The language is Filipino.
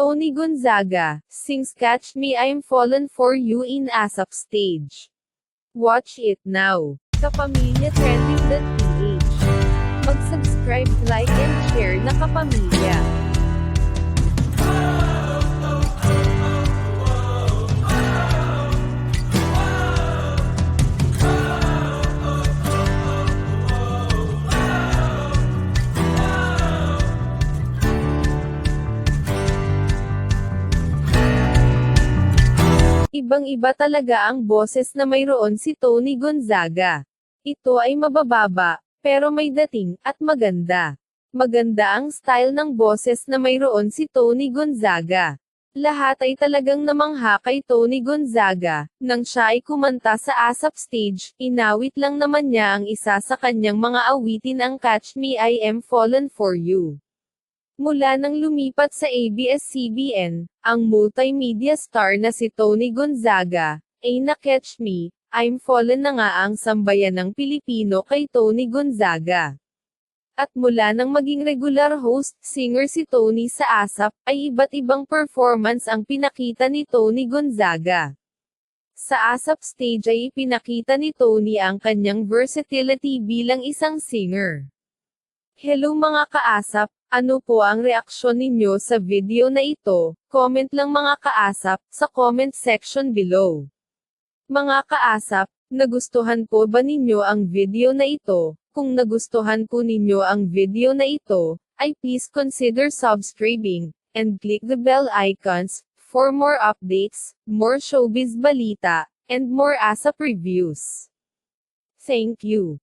Tony Gonzaga, sings Catch Me I'm Fallen For You in ASAP stage. Watch it now. Kapamilya Trending.ph Mag-subscribe, like, and share na kapamilya. Ibang-iba talaga ang boses na mayroon si Tony Gonzaga. Ito ay mabababa, pero may dating, at maganda. Maganda ang style ng boses na mayroon si Tony Gonzaga. Lahat ay talagang namangha kay Tony Gonzaga, nang siya ay kumanta sa ASAP stage, inawit lang naman niya ang isa sa kanyang mga awitin ang Catch Me I Am Fallen For You. Mula nang lumipat sa ABS-CBN, ang multimedia star na si Tony Gonzaga, ay na-catch me, I'm fallen na nga ang sambayan ng Pilipino kay Tony Gonzaga. At mula nang maging regular host, singer si Tony sa ASAP, ay iba't ibang performance ang pinakita ni Tony Gonzaga. Sa ASAP stage ay ipinakita ni Tony ang kanyang versatility bilang isang singer. Hello mga kaasap, ano po ang reaksyon ninyo sa video na ito? Comment lang mga kaasap, sa comment section below. Mga kaasap, nagustuhan po ba ninyo ang video na ito? Kung nagustuhan po ninyo ang video na ito, ay please consider subscribing, and click the bell icons, for more updates, more showbiz balita, and more ASAP reviews. Thank you.